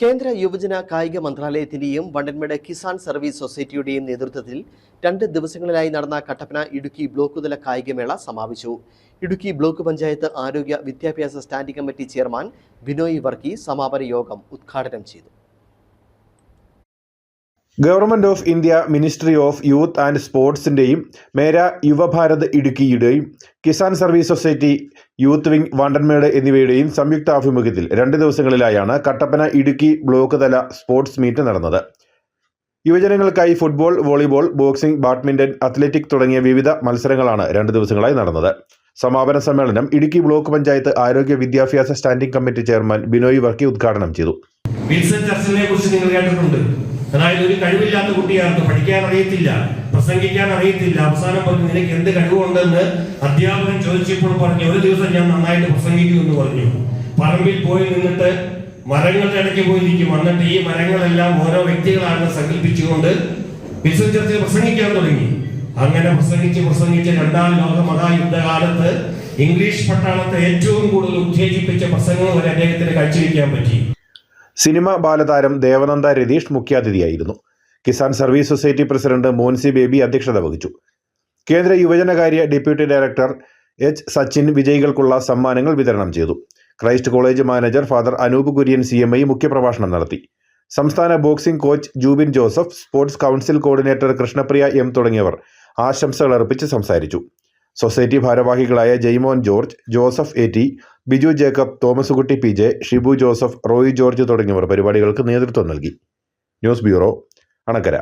കേന്ദ്ര യുവജന കായിക മന്ത്രാലയത്തിന്റെയും വണ്ടൻമേട് കിസാൻ സർവീസ് സൊസൈറ്റിയുടെയും നേതൃത്വത്തിൽ രണ്ട് ദിവസങ്ങളിലായി നടന്ന കട്ടപ്പന ഇടുക്കി ബ്ലോക്കുതല കായികമേള സമാപിച്ചു. ഇടുക്കി ബ്ലോക്ക് പഞ്ചായത്ത് ആരോഗ്യ വിദ്യാഭ്യാസ standing committee chairman Binoy Varkey സമാപന യോഗം ഉദ്ഘാടനം ചെയ്തു. Government of India ministry of youth and സ്പോർട്സിന്റെയും Mera Yuva Bharat ഇടുക്കിയുടെയും Kisan service society youth wing Vandanmedu എന്നിവയുടെയും സംയുക്ത ആഭിമുഖ്യത്തിൽ രണ്ട് ദിവസങ്ങളിലായാണ് കട്ടപ്പന ഇടുക്കി ബ്ലോക്ക് തല സ്പോർട്സ് മീറ്റ് നടന്നത്. യുവജനങ്ങൾക്കായി football volleyball boxing badminton athletic തുടങ്ങിയ വിവിധ മത്സരങ്ങളാണ് രണ്ട് ദിവസങ്ങളായി നടന്നത്. സമാപന സമ്മേളനം ഇടുക്കി ബ്ലോക്ക് പഞ്ചായത്ത് ആരോഗ്യ വിദ്യാഭ്യാസ standing committee chairman Binoy Varkey ഉദ്ഘാടനം ചെയ്തു. നിങ്ങൾ കേട്ടിട്ടുണ്ട്. അതായത് ഒരു കഴിവില്ലാത്ത കുട്ടിയാണ് പഠിക്കാൻ അറിയത്തില്ല പ്രസംഗിക്കാൻ അറിയത്തില്ല അവസാനം പറഞ്ഞു നിനക്ക് എന്ത് കഴിവുണ്ടെന്ന് അധ്യാപകൻ ചോദിച്ചപ്പോൾ പറഞ്ഞു ഒരു ദിവസം ഞാൻ നന്നായിട്ട് പ്രസംഗിക്കൂ എന്ന് പറഞ്ഞു. പറമ്പിൽ പോയി നിന്നിട്ട് മരങ്ങളുടെ ഇടയ്ക്ക് പോയി നിൽക്കും. എന്നിട്ട് ഈ മരങ്ങളെല്ലാം ഓരോ വ്യക്തികളാണെന്ന് സങ്കല്പിച്ചുകൊണ്ട് ചർച്ചിൽ പ്രസംഗിക്കാൻ തുടങ്ങി. അങ്ങനെ പ്രസംഗിച്ച് പ്രസംഗിച്ച് രണ്ടാം ലോക മഹായുദ്ധകാലത്ത് ഇംഗ്ലീഷ് പട്ടാളത്തെ ഏറ്റവും കൂടുതൽ ഉത്തേജിപ്പിച്ച പ്രസംഗങ്ങൾ വരെ അദ്ദേഹത്തിന് കാഴ്ചവെക്കാൻ പറ്റി. സിനിമ ബാലതാരം Devananda Ratheesh മുഖ്യാതിഥിയായിരുന്നു. Kisan service society president Moncy Baby അധ്യക്ഷത വഹിച്ചു. കേന്ദ്ര യുവജനകാര്യ ഡെപ്യൂട്ടി ഡയറക്ടർ എച്ച് സച്ചിൻ വിജയികൾക്കുള്ള സമ്മാനങ്ങൾ വിതരണം ചെയ്തു. Christ college manager father Anoop Kurian C M I മുഖ്യപ്രഭാഷണം നടത്തി. സംസ്ഥാന boxing coach Jubin Joseph sports council coordinator Krishnapriya M തുടങ്ങിയവർ ആശംസകൾ അർപ്പിച്ച് സംസാരിച്ചു. സൊസൈറ്റി ഭാരവാഹികളായ Jaimon George Joseph A T Biju Jacob Thomaskutty P J Shibu Joseph Roy George തുടങ്ങിയവർ പരിപാടികൾക്ക് നേതൃത്വം നൽകി. News bureau Anakkara.